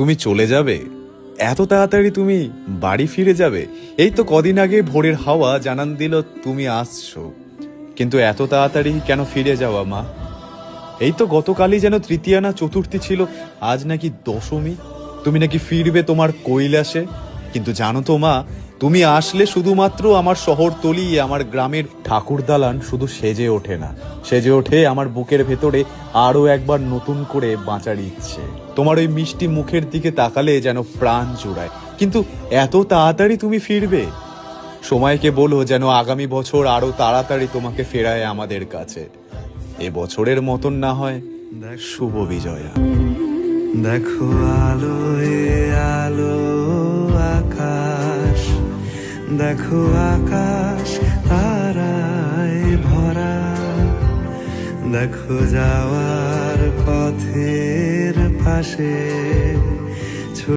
তুমি চলে যাবে? এত তাড়াতাড়ি তুমি বাড়ি ফিরে যাবে? এই তো কদিন আগে ভোরের হাওয়া জানান দিল তুমি আসছো। কিন্তু এত তাড়াতাড়ি কেন ফিরে যাওয়া, মা? এই তো গতকালই যেন তৃতীয়া না চতুর্থী ছিল, আজ নাকি দশমী? তুমি নাকি ফিরবে তোমার কৈলাসে? কিন্তু জানো তো মা, তুমি আসলে শুধুমাত্র আমার শহর তলি, আমার গ্রামের ঠাকুর দালান শুধু সেজে ওঠে না। সেজে ওঠে আমার বুকের ভেতরে আরও একবার নতুন করে বাঁচার ইচ্ছে। তোমার ওই মিষ্টি মুখের দিকে তাকালে যেন প্রাণ জুড়ায়। কিন্তু এত তাড়াতাড়ি তুমি ফিরবে? সময়কে বলো যেন আগামী বছর আরও তাড়াতাড়ি তোমাকে ফেরায় আমাদের কাছে। এ বছরের মতন না হয়, শুভ বিজয়া। দেখো আলো দেখো আকাশ তারায় ভরা। দেখো যাওয়ার পথের পাশে।